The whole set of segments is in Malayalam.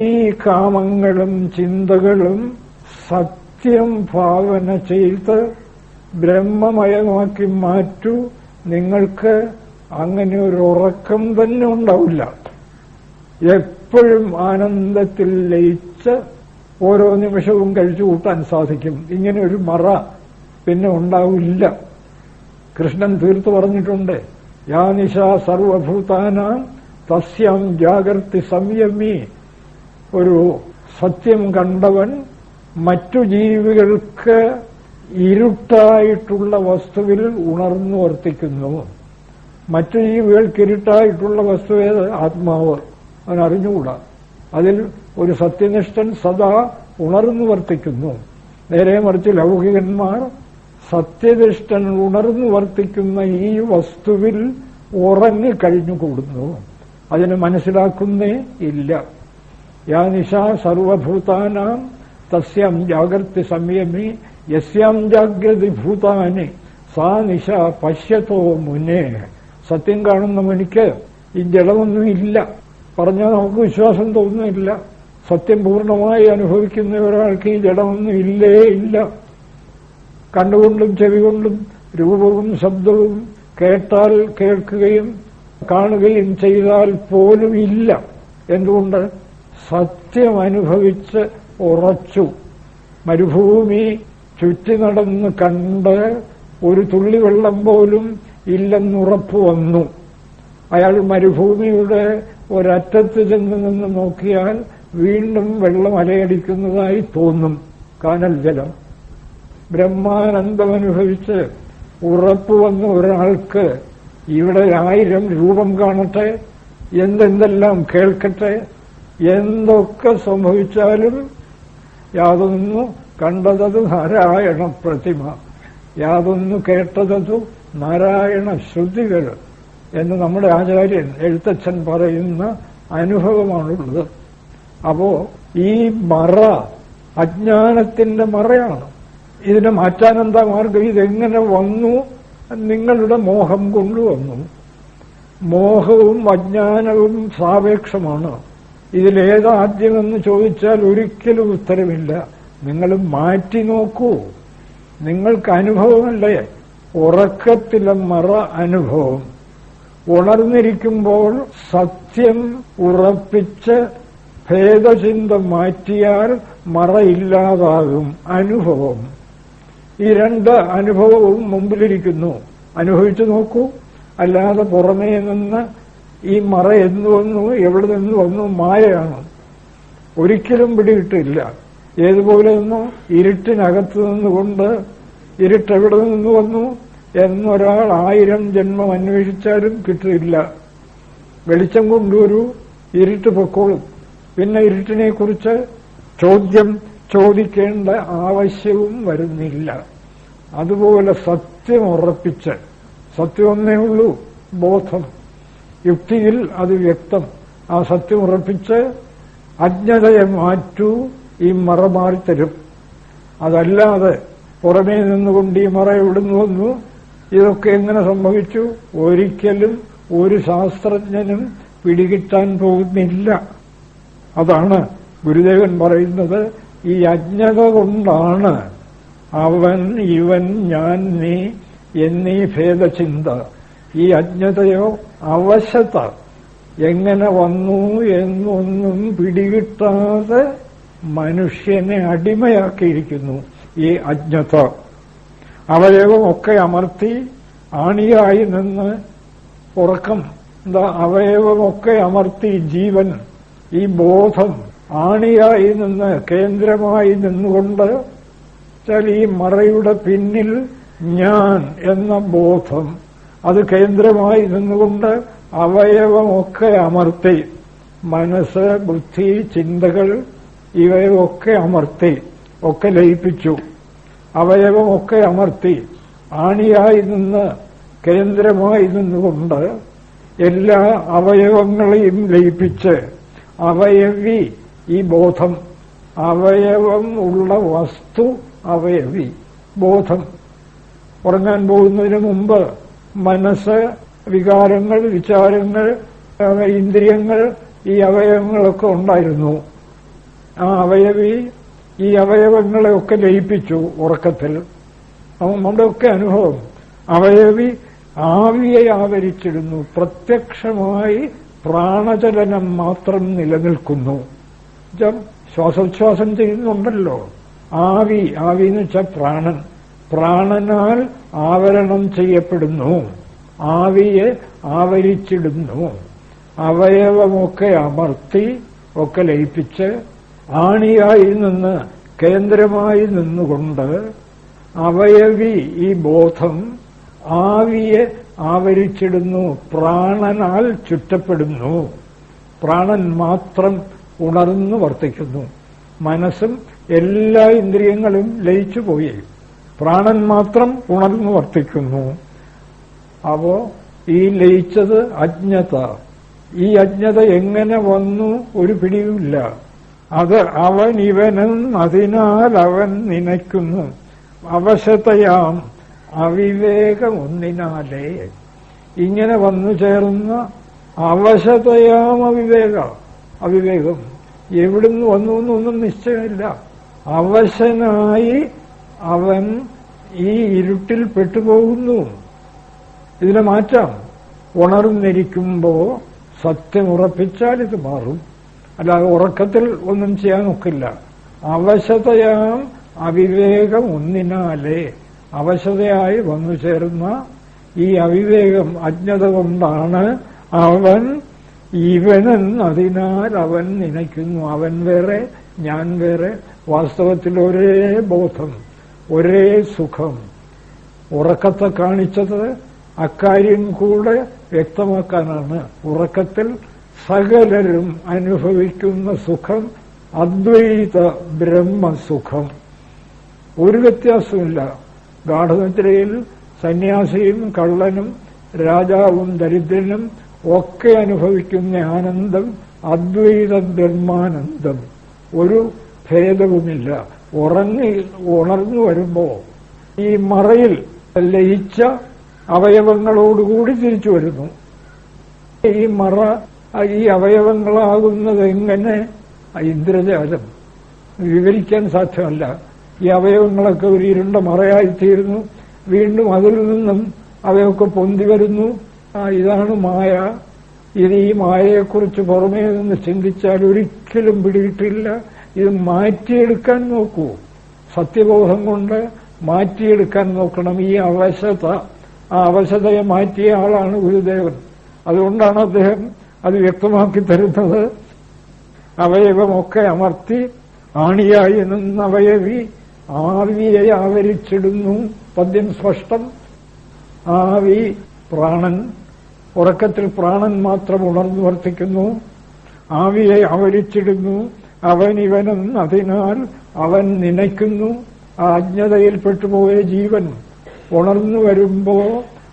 ഈ കാമങ്ങളും ചിന്തകളും സത്യം ഭാവന ചെയ്ത് ബ്രഹ്മമയമാക്കി മാറ്റൂ. നിങ്ങൾക്ക് അങ്ങനെ ഒരു ഉറക്കം തന്നെ ഉണ്ടാവില്ല. എപ്പോഴും ആനന്ദത്തിൽ ലയിച്ച് ഓരോ നിമിഷവും കഴിച്ചു കൂട്ടാൻ സാധിക്കും. ഇങ്ങനെ ഒരു മറ പിന്നെ ഉണ്ടാവില്ല. കൃഷ്ണൻ തീർത്തു പറഞ്ഞിട്ടുണ്ട് യാനിഷ സർവഭൂതാനാം തസ്യം ജാഗ്രതി സംയമി ഒരു സത്യം കണ്ടവൻ മറ്റു ജീവികൾക്ക് ഇരുട്ടായിട്ടുള്ള വസ്തുവിൽ ഉണർന്നു വർത്തിക്കുന്നു. മറ്റു ജീവികൾക്ക് ഇരുട്ടായിട്ടുള്ള വസ്തു ആത്മാവ്. അവനറിഞ്ഞുകൂടാ അതിൽ ഒരു സത്യനിഷ്ഠൻ സദാ ഉണർന്നു വർത്തിക്കുന്നു. നേരെ മറിച്ച് ലൗകികന്മാർ സത്യനിഷ്ഠൻ ഉണർന്നു വർത്തിക്കുന്ന ഈ വസ്തുവിൽ ഉറങ്ങി കഴിഞ്ഞുകൂടുന്നു. അതിനെ മനസ്സിലാക്കുന്നേ ഇല്ല. യാ നിശ സർവഭൂതാനാം തസ്യാം ജാഗ്രതി സംയമി യസ്യാം ജാഗ്രതി ഭൂതാനി സാ നിശ പശ്യത്തോ മുന്നേ സത്യം കാണുന്ന മണിക്ക് ഈ ജഡമൊന്നുമില്ല പറഞ്ഞാൽ നമുക്ക് വിശ്വാസം തോന്നുന്നില്ല. സത്യം പൂർണമായി അനുഭവിക്കുന്ന ഒരാൾക്ക് ഈ ജഡമൊന്നും ഇല്ലേ ഇല്ല. കണ്ടുകൊണ്ടും ചെവികൊണ്ടും രൂപവും ശബ്ദവും കേട്ടാൽ കേൾക്കുകയും കാണുകയും ചെയ്താൽ പോലും ഇല്ല. എന്തുകൊണ്ട്? സത്യം അനുഭവിച്ച് ഉറച്ചു മരുഭൂമി ചുറ്റി നടന്ന് കണ്ട് ഒരു തുള്ളി വെള്ളം പോലും ഇല്ലെന്നുറപ്പ് വന്നു. അയാൾ മരുഭൂമിയുടെ ഒരറ്റത്ത് ചെന്ന് നിന്ന് നോക്കിയാൽ വീണ്ടും വെള്ളം അലയടിക്കുന്നതായി തോന്നും. കാനൽ ജലം. ബ്രഹ്മാനന്ദമനുഭവിച്ച് ഉറപ്പ് വന്ന ഒരാൾക്ക് ഇവിടെ ആയിരം രൂപം കാണട്ടെ എന്തെന്തെല്ലാം കേൾക്കട്ടെ എന്തൊക്കെ സംഭവിച്ചാലും യാതൊന്നു കണ്ടതത് നാരായണ പ്രതിമ യാതൊന്നു കേട്ടതതു നാരായണ ശ്രുതികൾ എന്ന് നമ്മുടെ ആചാര്യൻ എഴുത്തച്ഛൻ പറയുന്ന അനുഭവമാണുള്ളത്. അപ്പോ ഈ മറ അജ്ഞാനത്തിന്റെ മറയാണ്. ഇതിനെ മാറ്റാൻ എന്താ മാർഗം? ഇതെങ്ങനെ വന്നു? നിങ്ങളുടെ മോഹം കൊണ്ടുവന്നു. മോഹവും അജ്ഞാനവും സാപേക്ഷമാണ്. ഇതിലേതാദ്യമെന്ന് ചോദിച്ചാൽ ഒരിക്കലും ഉത്തരവില്ല നിങ്ങൾ മാറ്റി നോക്കൂ. നിങ്ങൾക്ക് അനുഭവമല്ലേ? ഉറക്കത്തിലെ മറ അനുഭവം. ഉണർന്നിരിക്കുമ്പോൾ സത്യം ഉറപ്പിച്ച് ഭേദചിന്ത മാറ്റിയാൽ മറയില്ലാതാകും അനുഭവം. ഈ രണ്ട് അനുഭവവും മുമ്പിലിരിക്കുന്നു. അനുഭവിച്ചു നോക്കൂ. അല്ലാതെ പുറമേ നിന്ന് ഈ മറ എന്ന് വന്നു എവിടെ നിന്ന് വന്നു മായയാണ്. ഒരിക്കലും പിടികിട്ടില്ല ഏതുപോലെ നിന്നു ഇരുട്ടിനകത്ത് നിന്നുകൊണ്ട് ഇരുട്ടെവിടെ നിന്ന് വന്നു എന്നൊരാൾ ആയിരം ജന്മം അന്വേഷിച്ചാലും കിട്ടില്ല വെളിച്ചം കൊണ്ടുവരൂ ഇരുട്ട് പൊക്കോളും. പിന്നെ ഇരുട്ടിനെ കുറിച്ച് ചോദ്യം ചോദിക്കേണ്ട ആവശ്യവും വരുന്നില്ല. അതുപോലെ സത്യം ഉറപ്പിച്ച് സത്യം ഒന്നേ ഉള്ളൂ ബോധം. യുക്തിയിൽ അത് വ്യക്തം. ആ സത്യം ഉറപ്പിച്ച് അജ്ഞതയെ മാറ്റൂ ഈ മറ മാറിത്തരും. അതല്ലാതെ പുറമേ നിന്നുകൊണ്ട് ഈ മറ ഇവിടുന്ന് വന്നു? ഇതൊക്കെ എങ്ങനെ സംഭവിച്ചു? ഒരിക്കലും ഒരു ശാസ്ത്രജ്ഞനും പിടികിട്ടാൻ പോകുന്നില്ല. അതാണ് ഗുരുദേവൻ പറയുന്നത്. ഈ അജ്ഞത കൊണ്ടാണ് അവൻ ഇവൻ ഞാൻ നീ എന്നീ ഭേദചിന്ത. ഈ അജ്ഞതയോ അവശത്ത എങ്ങനെ വന്നു എന്നൊന്നും പിടികിട്ടാതെ മനുഷ്യനെ അടിമയാക്കിയിരിക്കുന്നു ഈ അജ്ഞത. അവയവം ഒക്കെ അമർത്തി ആണിയായി നിന്ന് ഉറക്കം. എന്താ അവയവമൊക്കെ അമർത്തി ജീവൻ. ഈ ബോധം ആണിയായി നിന്ന് കേന്ദ്രമായി നിന്നുകൊണ്ട് ഈ മറയുടെ പിന്നിൽ ഞാൻ എന്ന ബോധം. അത് കേന്ദ്രമായി നിന്നുകൊണ്ട് അവയവമൊക്കെ അമർത്തി മനസ്സ് ബുദ്ധി ചിന്തകൾ ഇവയൊക്കെ അമർത്തി ഒക്കെ ലയിപ്പിച്ചു. അവയവമൊക്കെ അമർത്തി ആണിയായി നിന്ന് കേന്ദ്രമായി നിന്നുകൊണ്ട് എല്ലാ അവയവങ്ങളെയും ലയിപ്പിച്ച് അവയവി ഈ ബോധം അവയവം ഉള്ള വസ്തു അവയവി ബോധം. ഉറങ്ങാൻ പോകുന്നതിന് മുമ്പ് മനസ്സ് വികാരങ്ങൾ വിചാരങ്ങൾ ഇന്ദ്രിയങ്ങൾ ഈ അവയവങ്ങളൊക്കെ ഉണ്ടായിരുന്നു. ആ അവയവി ഈ അവയവങ്ങളെയൊക്കെ ലയിപ്പിച്ചു ഉറക്കത്തിൽ. നമ്മുടെ ഒക്കെ അനുഭവം അവയവി ആവിയെ ആവരിച്ചിരുന്നു. പ്രത്യക്ഷമായി പ്രാണചലനം മാത്രം നിലനിൽക്കുന്നു. ശ്വാസോച്ഛ്വാസം ചെയ്യുന്നുണ്ടല്ലോ. ആവി ആവി എന്ന് വെച്ചാൽ പ്രാണൻ. പ്രാണനാൽ ആവരണം ചെയ്യപ്പെടുന്നു. ആവിയെ ആവരിച്ചിടുന്നു. അവയവമൊക്കെ അമർത്തി ഒക്കെ ലയിപ്പിച്ച് ആണിയായി നിന്ന് കേന്ദ്രമായി നിന്നുകൊണ്ട് അവയവി ഈ ബോധം ആവിയെ ആവരിച്ചിടുന്നു പ്രാണനാൽ ചുറ്റപ്പെടുന്നു. പ്രാണൻ മാത്രം ഉണർന്നു വർത്തിക്കുന്നു. മനസ്സും എല്ലാ ഇന്ദ്രിയങ്ങളും ലയിച്ചു പോയി പ്രാണൻ മാത്രം ഉണർന്നു വർത്തിക്കുന്നു. അപ്പോ ഈ ലയിച്ചത് അജ്ഞത. ഈ അജ്ഞത എങ്ങനെ വന്നു ഒരു പിടിയുമില്ല. അത് അവൻ ഇവനും അതിനാൽ അവൻ നനയ്ക്കുന്നു. അവശതയാം. അവിവേകം ഒന്നിനാലേ. ഇങ്ങനെ വന്നു ചേർന്ന അവശതയാം അവിവേക. അവിവേകം. എവിടുന്ന് വന്നു എന്നൊന്നും നിശ്ചയമില്ല. അവശനായി അവൻ ഈ ഇരുട്ടിൽ പെട്ടുപോകുന്നു. ഇതിനെ മാറ്റാം ഉണർന്നിരിക്കുമ്പോ സത്യമുറപ്പിച്ചാൽ ഇത് മാറും. അല്ലാതെ ഉറക്കത്തിൽ ഒന്നും ചെയ്യാൻ ഒക്കില്ല. അവശതയാം അവിവേകം ഒന്നിനാലേ. അവശതയായി വന്നു ചേർന്ന ഈ അവിവേകം അജ്ഞത കൊണ്ടാണ് അവൻ ഇവനൻ അതിനാൽ അവൻ നനയ്ക്കുന്നു. അവൻ വേറെ ഞാൻ വേറെ. വാസ്തവത്തിൽ ഒരേ ബോധം. ഒരേ സുഖം. ഉറക്കത്തെ കാണിച്ചത് അക്കാര്യം കൂടെ വ്യക്തമാക്കാനാണ്. ഉറക്കത്തിൽ സകലരും അനുഭവിക്കുന്ന സുഖം അദ്വൈത ബ്രഹ്മസുഖം. ഒരു വ്യത്യാസമില്ല ഗാഠനിദ്രയിൽ സന്യാസിയും കള്ളനും രാജാവും ദരിദ്രനും ഒക്കെ അനുഭവിക്കുന്ന ആനന്ദം അദ്വൈത ബ്രഹ്മാനന്ദം. ഒരു ഭേദവുമില്ല. ഉറങ്ങി ഉണർന്നു വരുമ്പോ ഈ മറയിൽ ലയിച്ച അവയവങ്ങളോടുകൂടി തിരിച്ചു വരുന്നു. ഈ മറ ഈ അവയവങ്ങളാകുന്നത് എങ്ങനെ ഇന്ദ്രജാലം. വിവരിക്കാൻ സാധ്യമല്ല. ഈ അവയവങ്ങളൊക്കെ ഒരു ഇരുണ്ട മറയായിത്തീരുന്നു. വീണ്ടും അതിൽ നിന്നും അവയൊക്കെ പൊന്തി വരുന്നു. ഇതാണ് മായ. ഇത് ഈ മായയെക്കുറിച്ച് പുറമേ നിന്ന് ചിന്തിച്ചാൽ ഒരിക്കലും പിടിയിട്ടില്ല ഇത് മാറ്റിയെടുക്കാൻ നോക്കൂ. സത്യബോധം കൊണ്ട് മാറ്റിയെടുക്കാൻ നോക്കണം. ഈ അവശത ആ അവശതയെ മാറ്റിയ ആളാണ് ഗുരുദേവൻ. അതുകൊണ്ടാണ് അദ്ദേഹം അത് വ്യക്തമാക്കി തരുന്നത്. അവയവമൊക്കെ അമർത്തി ആണിയായി നിന്ന അവയവി ആവിയെ ആവരിച്ചിടുന്നു. പദ്യം സ്പഷ്ടം. ആവി പ്രാണൻ ഉറക്കത്തിൽ പ്രാണൻ മാത്രം ഉണർന്നു വർത്തിക്കുന്നു ആവിയെ ആവരിച്ചിടുന്നു. അവൻ ഇവനൊന്നും അതിനാൽ അവൻ നനയ്ക്കുന്നു. ആ അജ്ഞതയിൽ പെട്ടുപോയ ജീവൻ ഉണർന്നു വരുമ്പോ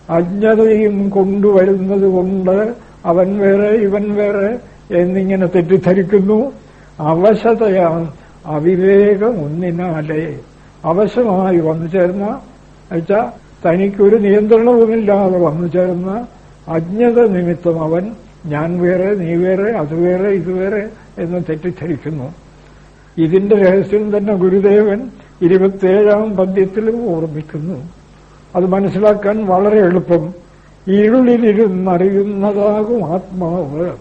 അജ്ഞതയും കൊണ്ടുവരുന്നത് കൊണ്ട് അവൻ വേറെ ഇവൻ വേറെ എന്നിങ്ങനെ തെറ്റിദ്ധരിക്കുന്നു. അവശതയാ അവിവേകം ഒന്നിനാലേ അവശമായി വന്നു ചേർന്ന വെച്ചാൽ തനിക്കൊരു നിയന്ത്രണവുമില്ലാതെ വന്നു ചേർന്ന അജ്ഞത നിമിത്തം അവൻ ഞാൻ വേറെ നീ വേറെ അത് വേറെ ഇത് വേറെ എന്ന് തെറ്റിദ്ധരിക്കുന്നു. ഇതിന്റെ രഹസ്യം തന്നെ ഗുരുദേവൻ ഇരുപത്തിയേഴാം പദ്യത്തിൽ ഓർമ്മിക്കുന്നു. അത് മനസ്സിലാക്കാൻ വളരെ എളുപ്പം. ഇരുളിലിരുന്നറിയുന്നതാകും ആത്മാവ്.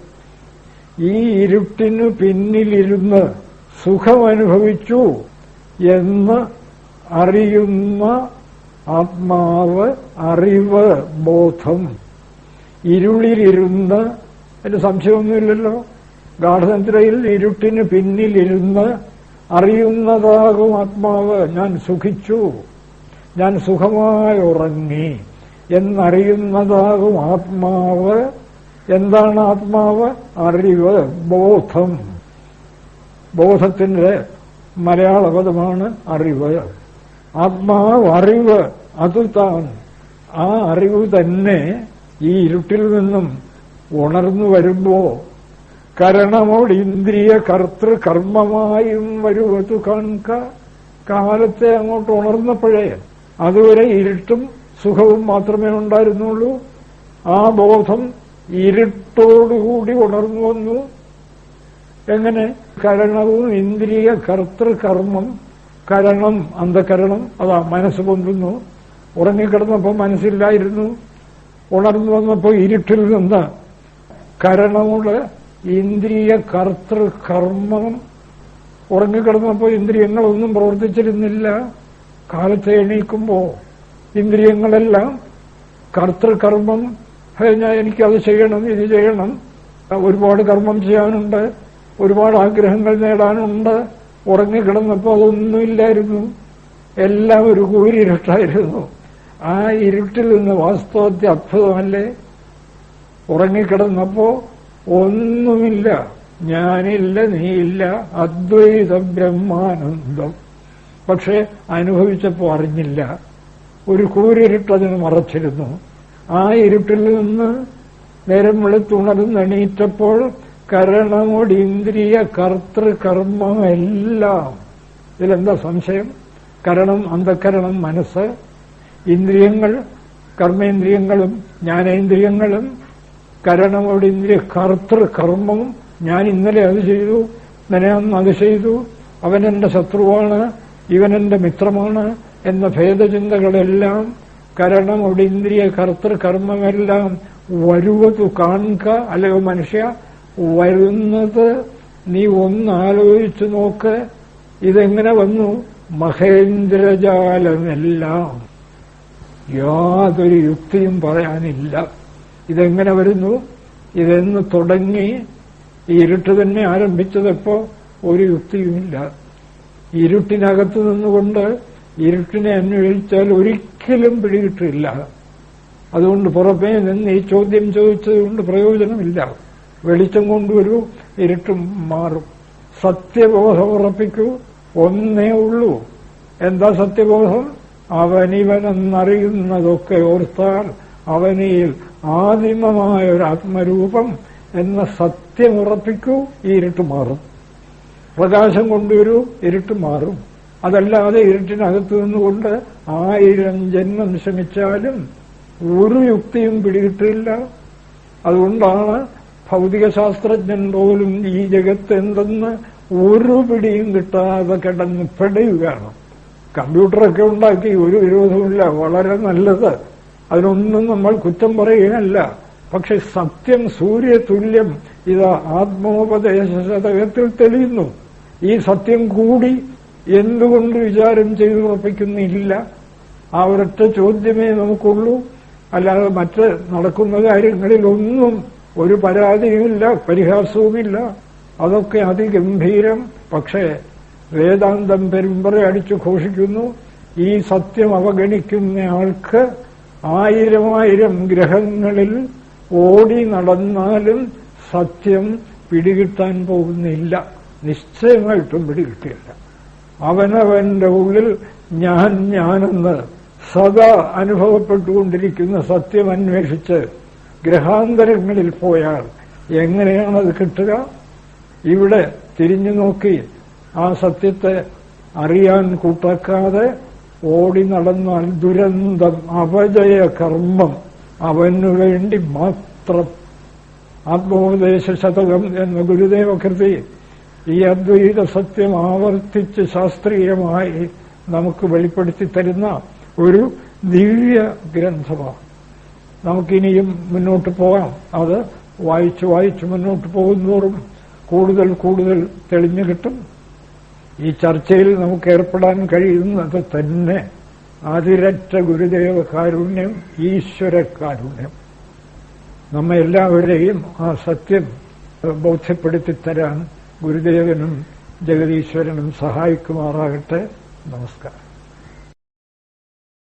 ഈ ഇരുട്ടിനു പിന്നിലിരുന്ന് സുഖമനുഭവിച്ചു എന്ന് അറിയുന്ന ആത്മാവ് അറിവ് ബോധം. ഇരുളിലിരുന്ന് അതിന് സംശയമൊന്നുമില്ലല്ലോ. ഗാഠനിദ്രയിൽ ഇരുട്ടിന് പിന്നിലിരുന്ന് അറിയുന്നതാകും ആത്മാവ്. ഞാൻ സുഖിച്ചു. ഞാൻ സുഖമായി ഉറങ്ങി എന്നറിയുന്നതാകും ആത്മാവ്. എന്താണ് ആത്മാവ്? അറിവ് ബോധം. ബോധത്തിന്റെ മലയാള പദമാണ് അറിവ്. ആത്മാവ് അറിവ് അത് താൻ. ആ അറിവ് തന്നെ ഈ ഇരുട്ടിൽ നിന്നും ഉണർന്നു വരുമ്പോ കരണമോട് ഇന്ദ്രിയ കർത്തൃ കർമ്മമായും വരുവതു കാണുക കാലത്തെ അങ്ങോട്ട് ഉണർന്നപ്പോഴേ അതുവരെ ഇരുട്ടും സുഖവും മാത്രമേ ഉണ്ടായിരുന്നുള്ളൂ. ആ ബോധം ഇരുട്ടോടുകൂടി ഉണർന്നു വന്നു. എങ്ങനെ? കരണവും ഇന്ദ്രിയ കർത്തൃകർമ്മം കരണം അന്ധകരണം അതാ മനസ്സ് പൊന്തുന്നു. ഉറങ്ങിക്കിടന്നപ്പോൾ മനസ്സില്ലായിരുന്നു. ഉണർന്നു വന്നപ്പോൾ ഇരുട്ടിൽ നിന്ന് കരണമുള്ള ഇന്ദ്രിയ കർത്തൃകർമ്മം ഉറങ്ങിക്കിടന്നപ്പോൾ ഇന്ദ്രിയങ്ങളൊന്നും പ്രവർത്തിച്ചിരുന്നില്ല. കാലത്ത് എണീക്കുമ്പോൾ ഇന്ദ്രിയങ്ങളെല്ലാം കർത്തൃകർമ്മം ഞാൻ എനിക്കത് ചെയ്യണം ഇത് ചെയ്യണം. ഒരുപാട് കർമ്മം ചെയ്യാനുണ്ട് ഒരുപാട് ആഗ്രഹങ്ങൾ നേടാനുണ്ട്. ഉറങ്ങിക്കിടന്നപ്പോൾ അതൊന്നുമില്ലായിരുന്നു. എല്ലാം ഒരു കൂരിരുട്ടായിരുന്നു. ആ ഇരുട്ടിൽ നിന്ന് വാസ്തവത്തെ അത്ഭുതമല്ലേ? ഉറങ്ങിക്കിടന്നപ്പോ ഒന്നുമില്ല. ഞാനില്ല നീയില്ല. അദ്വൈത ബ്രഹ്മാനന്ദം. പക്ഷെ അനുഭവിച്ചപ്പോൾ അറിഞ്ഞില്ല. ഒരു കൂരിരുട്ടതിന് മറച്ചിരുന്നു. ആ ഇരുട്ടിൽ നിന്ന് നേരം വെളുത്തുണർന്നെണീറ്റപ്പോൾ കരണമോട് ഇന്ദ്രിയ കർത്തൃകർമ്മമെല്ലാം ഇതിലെന്താ സംശയം? കരണം അന്ധകരണം മനസ്സ്. ഇന്ദ്രിയങ്ങൾ കർമ്മേന്ദ്രിയങ്ങളും ജ്ഞാനേന്ദ്രിയങ്ങളും കരണമോട് ഇന്ദ്രിയ കർത്തൃ കർമ്മവും ഞാൻ ഇന്നലെ അത് ചെയ്തു. ഇന്നലെ അന്ന് അത് ചെയ്തു. അവനെന്റെ ശത്രുവാണ്. ഇവനെന്റെ മിത്രമാണ് എന്ന ഭേദചിന്തകളെല്ലാം കരണമോട് ഇന്ദ്രിയ കർത്തൃ കർമ്മമെല്ലാം വരുവതു കാണുക. അല്ലെങ്കിൽ മനുഷ്യ വരുന്നത് നീ ഒന്നാലോചിച്ചു നോക്ക്. ഇതെങ്ങനെ വന്നു? മഹേന്ദ്രജാലമെല്ലാം. യാതൊരു യുക്തിയും പറയാനില്ല. ഇതെങ്ങനെ വരുന്നു? ഇതെന്ന് തുടങ്ങി ഈ ഇരുട്ട് തന്നെ ആരംഭിച്ചതെപ്പോ ഒരു യുക്തിയുമില്ല. ഇരുട്ടിനകത്ത് നിന്നുകൊണ്ട് ഇരുട്ടിനെ അന്വേഷിച്ചാൽ ഒരിക്കലും പിടികിട്ടില്ല. അതുകൊണ്ട് പുറമേ നിന്ന് ഈ ചോദ്യം ചോദിച്ചതുകൊണ്ട് പ്രയോജനമില്ല. വെളിച്ചം കൊണ്ടുവരൂ ഇരുട്ടും മാറും. സത്യബോധം ഉറപ്പിക്കൂ ഒന്നേ ഉള്ളൂ. എന്താ സത്യബോധം? അവനിവനെന്നറിയുന്നതൊക്കെ ഓർത്താൽ അവനിൽ ആദിമമായ ഒരു ആത്മരൂപം എന്ന സത്യം ഉറപ്പിക്കൂ ഈ ഇരുട്ട് മാറും. പ്രകാശം കൊണ്ടുവരൂ ഇരുട്ട് മാറും. അതല്ലാതെ ഇരുട്ടിനകത്ത് നിന്നുകൊണ്ട് ആയിരം ജന്മം ശ്രമിച്ചാലും ഒരു യുക്തിയും പിടികിട്ടില്ല. അതുകൊണ്ടാണ് ഭൗതികശാസ്ത്രജ്ഞൻ പോലും ഈ ജഗത്ത് എന്തെന്ന് ഒരു പിടിയും കിട്ടാതെ കിടന്ന് പെടയുകയാണ് കമ്പ്യൂട്ടറൊക്കെ ഉണ്ടാക്കി ഒരു വിരോധമില്ല വളരെ നല്ലത്. അതിനൊന്നും നമ്മൾ കുറ്റം പറയുകയല്ല. പക്ഷെ സത്യം സൂര്യതുല്യം ഇത് ആത്മോപദേശ ശതകത്തിൽ തെളിയുന്നു. ഈ സത്യം കൂടി എന്തുകൊണ്ട് വിചാരം ചെയ്തു ഉറപ്പിക്കുന്നില്ല? ആ ഒരൊറ്റ ചോദ്യമേ നമുക്കുള്ളൂ. അല്ലാതെ മറ്റ് നടക്കുന്ന കാര്യങ്ങളിലൊന്നും ഒരു പരാതിയുമില്ല പരിഹാസവുമില്ല. അതൊക്കെ അതിഗംഭീരം. പക്ഷേ വേദാന്തം പെരുമ്പറ അടിച്ചു ഘോഷിക്കുന്നു ഈ സത്യം അവഗണിക്കുന്ന ആൾക്ക് ആയിരം ആയിരം ഗ്രഹങ്ങളിൽ ഓടി നടന്നാലും സത്യം പിടികിട്ടാൻ പോകുന്നില്ല. നിശ്ചയമായിട്ടും പിടികിട്ടില്ല. അവനവന്റെ ഉള്ളിൽ ഞാൻ ഞാനെന്ന് സദാ അനുഭവപ്പെട്ടുകൊണ്ടിരിക്കുന്ന സത്യം അന്വേഷിച്ച് ഗ്രഹാന്തരങ്ങളിൽ പോയാൽ എങ്ങനെയാണത് കിട്ടുക? ഇവിടെ തിരിഞ്ഞു നോക്കി. ആ സത്യത്തെ അറിയാൻ കൂട്ടാക്കാതെ ഓടി നടന്നാൽ ദുരന്തം അപജയ കർമ്മം. അവനു വേണ്ടി മാത്രം ആത്മോപദേശ ശതകം എന്ന ഗുരുദേവ കൃതി ഈ അദ്വൈത സത്യം ആവർത്തിച്ച് ശാസ്ത്രീയമായി നമുക്ക് വെളിപ്പെടുത്തി തരുന്ന ഒരു ദിവ്യ ഗ്രന്ഥമാണ്. നമുക്കിനിയും മുന്നോട്ട് പോകാം. അത് വായിച്ച് വായിച്ച് മുന്നോട്ട് പോകുന്നതോറും കൂടുതൽ കൂടുതൽ തെളിഞ്ഞു കിട്ടും. ഈ ചർച്ചയിൽ നമുക്ക് ഏർപ്പെടാൻ കഴിയുന്നത് തന്നെ അതിരറ്റ ഗുരുദേവ കാരുണ്യം ഈശ്വര കാരുണ്യം. നമ്മെ എല്ലാവരെയും ആ സത്യം ബോധ്യപ്പെടുത്തി തരാൻ ഗുരുദേവനും ജഗതീശ്വരനും സഹായിക്കുമാറാകട്ടെ. നമസ്കാരം.